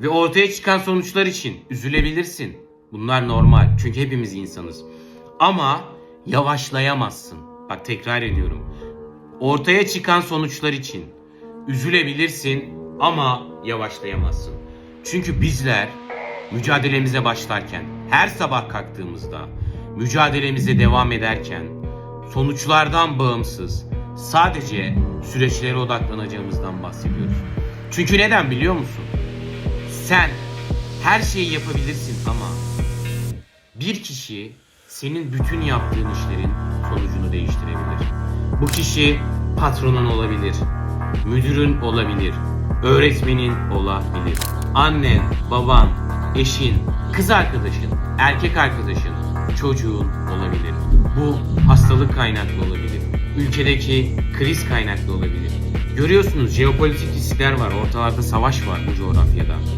Ve ortaya çıkan sonuçlar için üzülebilirsin. Bunlar normal. Çünkü hepimiz insanız. Ama yavaşlayamazsın. Bak tekrar ediyorum. Ortaya çıkan sonuçlar için üzülebilirsin ama yavaşlayamazsın. Çünkü bizler mücadelemize başlarken, her sabah kalktığımızda, mücadelemize devam ederken, sonuçlardan bağımsız, sadece süreçlere odaklanacağımızdan bahsediyoruz. Çünkü neden biliyor musun? Sen her şeyi yapabilirsin ama bir kişi senin bütün yaptığın işlerin sonucunu değiştirebilir. Bu kişi patronun olabilir, müdürün olabilir, öğretmenin olabilir, annen, baban, eşin, kız arkadaşın, erkek arkadaşın, çocuğun olabilir. Bu hastalık kaynaklı olabilir. Ülkedeki kriz kaynaklı olabilir. Görüyorsunuz jeopolitik riskler var. Ortalarda savaş var bu coğrafyada.